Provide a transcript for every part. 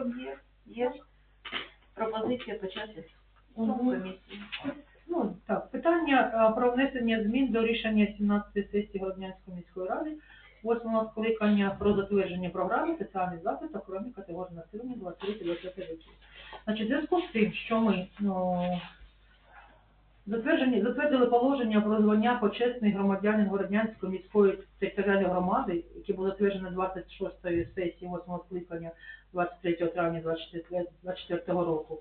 є, є пропозиція почати комісії. Ну, так, питання про внесення змін до рішення 17 сесії Городнянської міської ради, 8 скликання про затвердження програми соціальних захист окремих категорій населення 23-25 років. Значить, в зв'язку з тим, що ми ну, затверджені, затвердили положення про звання почесний громадянин Городнянської міської територіальної громади, яке було затверджено 26 сесії 8 скликання 23 травня 24 24 року.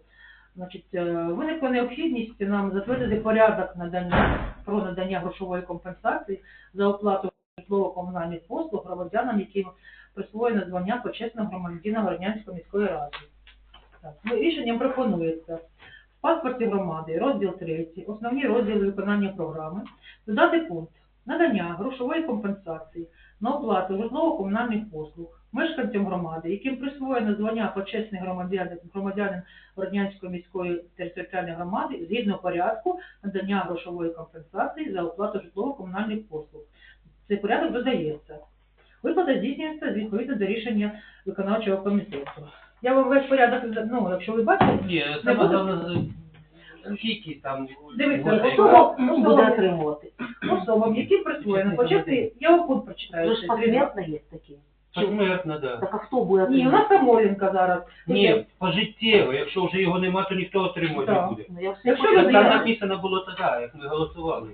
Значить, е, виникла необхідність нам затвердити порядок надання про надання грошової компенсації за оплату житлово-комунальних послуг громадянам, яким присвоєно звання почесного громадянина Городнянської міської ради. Так, ну, рішенням пропонується паспорті громади, розділ 3, основні розділи виконання програми, додати пункт надання грошової компенсації на оплату житлово-комунальних послуг мешканцям громади, яким присвоєно звання почесний громадянин, громадянин Роднянської міської територіальної громади згідно порядку надання грошової компенсації за оплату житлово-комунальних послуг. Цей порядок додається. Виплата здійснюється відповідно до рішення виконавчого комітету. Я вам весь порядок, ну, якщо ви бачите, Ні, Не саме буде? головне, скільки там... Дивіться, буде- особа- Ну, буде отримувати. особам, яким присвоєно почесний, я вам пункт прочитаю. Ви ж посмертно є такі. Посмертно, да. Так а хто буде Ні, у нас Самоленка зараз. Ні, пожиттєво, якщо вже його нема, то ніхто отримувати Так. не буде. Ну, я все Якщо людина- там написано було тоді, як ми голосували.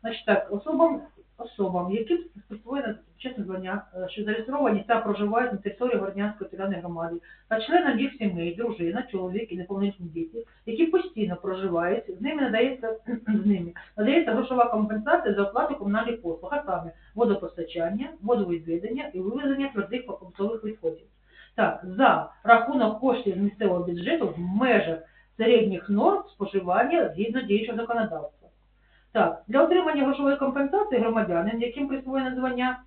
Значить так, особам, особам, яким присвоєно чесне звання, е, що зареєстровані та проживають на території Городнянської територіальної громади, та членам їх сімей, дружина, чоловік і неповнолітні діти, які постійно проживають, з ними надається з ними надається грошова компенсація за оплату комунальних послуг, а саме водопостачання, водовідведення і вивезення твердих побутових відходів. Так, за рахунок коштів місцевого бюджету в межах середніх норм споживання згідно діючого законодавства. Так, для отримання грошової компенсації громадянин, яким присвоєно звання,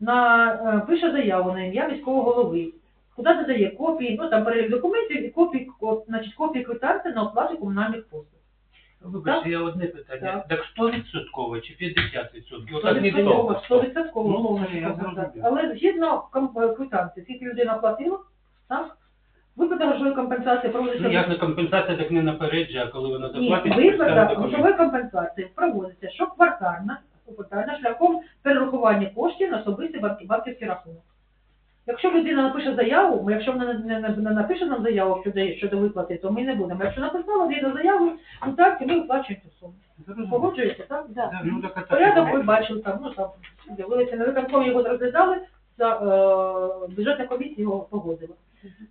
на, е, пише заяву на ім'я міського голови, куди додає копії, ну там перелік документів і копії, значить, копії квитанції на оплату комунальних послуг. Вибачте, я одне питання. Так. Так 100% чи 50%? Отак не Стовідсотково, думав. стовідсотково Ну, повна я зрозумів. Але згідно е, квитанції, скільки людина платила, так? Виплата грошової компенсації проводиться Ну, як не компенсація, так не наперед же, а коли вона Ні, заплатить, виплата представте грошової компенсації проводиться щоквартально, щоквартально шляхом перерахування коштів на особистий банк- банківський рахунок. Якщо людина напише заяву, ми- якщо вона не, не, не напише нам заяву щодо, щодо виплати, то ми не будемо. Якщо написала згідно заяву, ну так, і ми виплачуємо цю суму. Зрозуміло. Погоджуєте, так? Да. Да, ну, так, а так, Порядок ви ну, бачили там, ну там з'явилися на виконкомі його розглядали, за е, бюджетна комісія його погодила.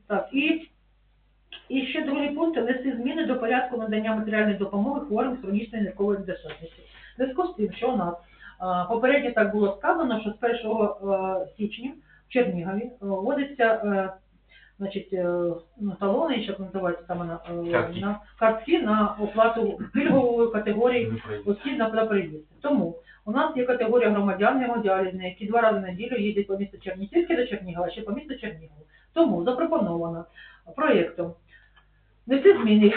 Так, і, і ще другий пункт внести зміни до порядку надання матеріальної допомоги хворим з хронічною нирковою недостатністю. В зв'язку з тим, що у нас попередньо так було сказано, що з 1 е, січня в Чернігові е, вводиться е, значить, ну, талони, як називається там е, на картки на оплату пільгової категорії осіб на приїзд. Тому у нас є категорія громадян гемодіалізні, які два рази на неділю їздять по місту Чернігів, тільки до Чернігова, а ще по місту Чернігову. Тому запропоновано проєктом внести зміни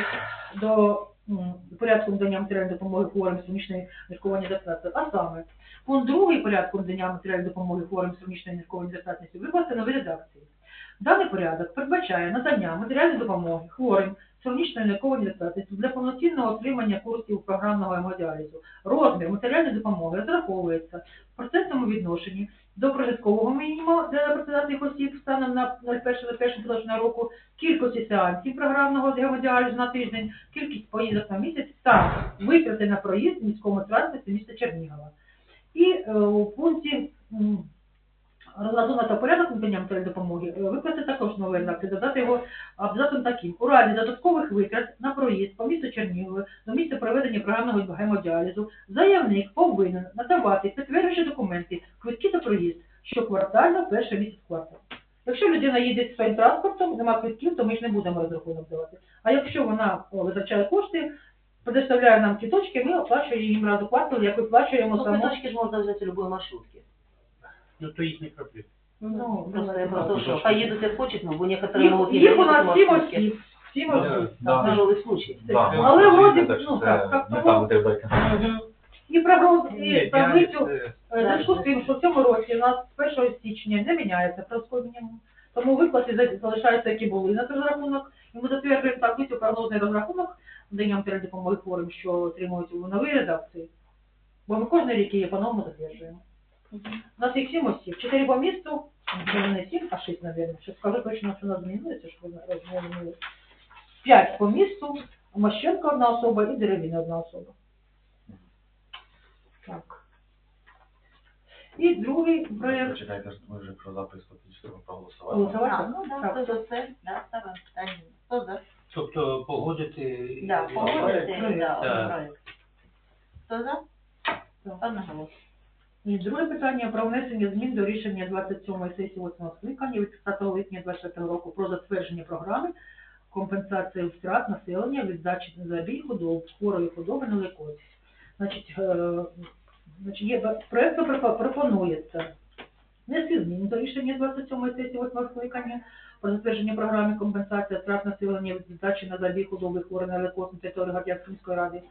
до порядку надання матеріальної допомоги хворим хронічної ниркової недостатності, а саме пункт другий порядку надання матеріальної допомоги хворим хронічної ниркової недостатності викласти нові редакції. Даний порядок передбачає надання матеріальної допомоги хворим з хронічною нирковою для повноцінного отримання курсів програмного гемодіалізу. Розмір матеріальної допомоги розраховується в процентному відношенні до прожиткового мінімуму для працездатних осіб станом на 01.01 поточного року, кількості сеансів програмного гемодіалізу на тиждень, кількість поїздок на місяць та витрати на проїзд в міському транспорті міста Чернігова. І е, у пункті розрахунок та порядок надання матеріальної допомоги е, викласти також новий редакцію, додати його абзацом таким. У разі додаткових витрат на проїзд по місту Чернігове до місця проведення програмного гемодіалізу заявник повинен надавати підтверджуючі документи, квитки та проїзд, щоквартально перший місяць кварталу. Якщо людина їде своїм транспортом, нема квитків, то ми ж не будемо розрахунок давати. А якщо вона витрачає кошти, предоставляє нам квиточки, ми оплачуємо їм раз у квартал, як виплачуємо Ну, саму. квиточки ж можна взяти любої маршрутки. Ну, то їх не проблема. Ну, Просто я просто Ну, что, поедут хочет, но бо некоторые могут не їх у нас в сім осіб. Сім Да, осіб. да. Тяжелый случай. Да, Але вроді, так що ну, це так, так, не тому- там, де вдока. Мгм. І Ні, таблицю Е, В зв'язку з тим, що в цьому році у нас з 1 січня не міняється прожитковий мінімум, Тому виплати за- залишаються, які були на розрахунок. І ми затверджуємо таблицю прогнозний розрахунок надання матеріальної допомоги хворим, що отримують у новій редакції. Бо ми кожен рік її по-новому затверджуємо. У нас їх сім осіб. Чотири по місту, може не сім, а шість, мабуть. Ще скажу точно, що нас змінилося, щоб ви розуміли. П'ять по місту, Мощенко одна особа і Деревіна одна особа. Так. І другий проєкт. Почекайте, ми вже про запис фактично проголосували. Голосувати? А, ну да, Так. за це? Да, ставимо питання. Хто за? Тобто погодити... Да, погодити, да, проект. Хто за? Одноголосно. І друге питання про внесення змін до рішення 27 сесії 8 скликання від 30 липня 2024 року про затвердження програми компенсації втрат населення від здачі забій худоб, хворої худоби на лейкозі. Значить, е, значить є, проєкту пропо- пропонується внести зміни до рішення 27 сесії 8 скликання про затвердження програми компенсації втрат населення від здачі на забій худоби хворої на лейкоз на території міської ради.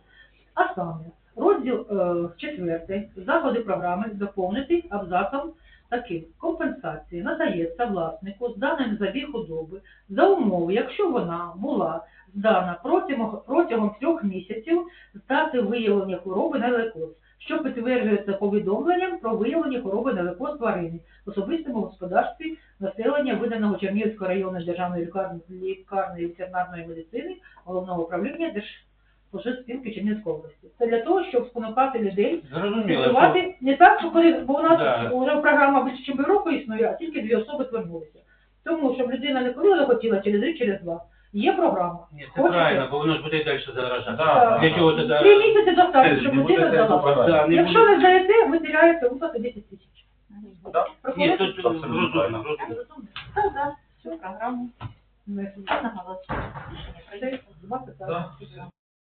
А саме, розділ е, четвертий, заходи програми доповнити абзацом таким. Компенсації надається власнику з даним забіг худоби за умови, якщо вона була здана протягом, протягом трьох місяців з дати виявлення хвороби на лейкоз, що підтверджується повідомленням про виявлення хвороби на лейкоз тварини в особистому господарстві населення виданого Чернігівської районної державної лікарні, лікарні ветеринарної медицини головного управління Держспілки Чернігівської області. Це для того, щоб спонукати людей Зрозуміло. Працювати не так, що коли, бо у нас Да. вже програма більше ніж року існує, а тільки дві особи звернулися. Тому, щоб людина не коли захотіла, через рік, через два. Є програма. Ні, це Хочете? правильно, бо воно ж буде і далі заражати. Да, Для да. чого тоді... Три місяці достатньо, щоб людина здала. Да, не Якщо буде. не здаєте, ви теряєте виплати 10 тисяч. Так? Ні, тут Абсолютно розумно, правильно. розумно. За цю програму? Два питання. Да.